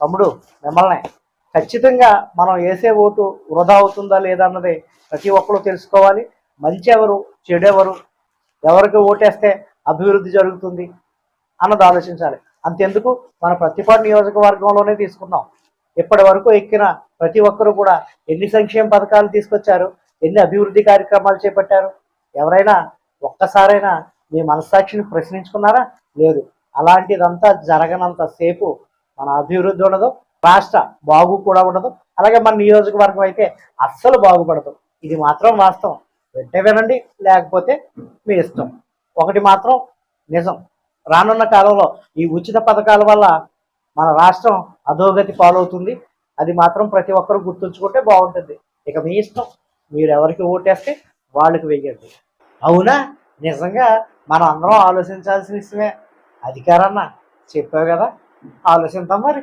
తమ్ముడు మిమ్మల్ని ఖచ్చితంగా మనం వేసే ఓటు వృధా అవుతుందా లేదా అన్నది ప్రతి ఒక్కరూ తెలుసుకోవాలి. మంచి ఎవరు చెడెవరు ఎవరికి ఓటేస్తే అభివృద్ధి జరుగుతుంది అన్నది ఆలోచించాలి. అంతెందుకు మన ప్రతిపాటు నియోజకవర్గంలోనే తీసుకున్నాం ఇప్పటి వరకు ఎక్కిన ప్రతి ఒక్కరు కూడా ఎన్ని సంక్షేమ పథకాలు తీసుకొచ్చారు ఎన్ని అభివృద్ధి కార్యక్రమాలు చేపట్టారు ఎవరైనా ఒక్కసారైనా మీ మనస్సాక్షిని ప్రశ్నించుకున్నారా? లేదు. అలాంటిదంతా జరగనంత సేపు మన అభివృద్ధి ఉండదు రాష్ట్ర బాగు కూడా ఉండదు. అలాగే మన నియోజకవర్గం అయితే అస్సలు బాగుపడదు. ఇది మాత్రం వాస్తవం. వెంటే వినండి లేకపోతే మీ ఇష్టం. ఒకటి మాత్రం నిజం. రానున్న కాలంలో ఈ ఉచిత పథకాల వల్ల మన రాష్ట్రం అధోగతి పాలవుతుంది. అది మాత్రం ప్రతి ఒక్కరు గుర్తుంచుకుంటే బాగుంటుంది. ఇక మీ ఇష్టం. మీరు ఎవరికి ఓటేస్తే వాళ్ళకి వెయ్యండి. అవునా? నిజంగా మనం అందరం ఆలోచించాల్సిన విషయమే. అధికారన్న చెప్పావు కదా. ఆలోచిద్దాం మరి